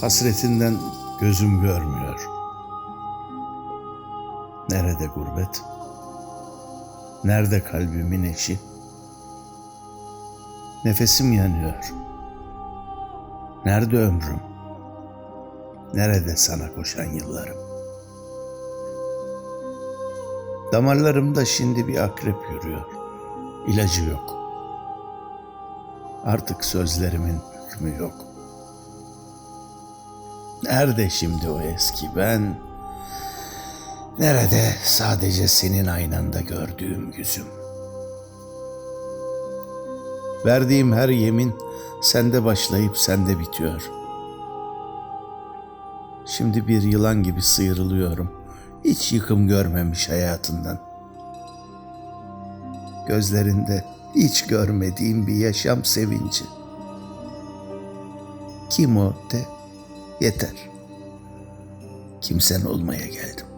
Hasretinden gözüm görmüyor. Nerede gurbet? Nerede kalbimin eşi? Nefesim yanıyor. Nerede ömrüm? Nerede sana koşan yıllarım? Damarlarımda şimdi bir akrep yürüyor. İlacı yok. Artık sözlerimin hükmü yok. Nerede şimdi o eski ben? Nerede sadece senin aynanda gördüğüm yüzüm? Verdiğim her yemin sende başlayıp sende bitiyor. Şimdi bir yılan gibi sıyrılıyorum. Hiç yıkım görmemiş hayatından. Gözlerinde hiç görmediğim bir yaşam sevinci. Kim o de yeter. Kimsen olmaya geldim.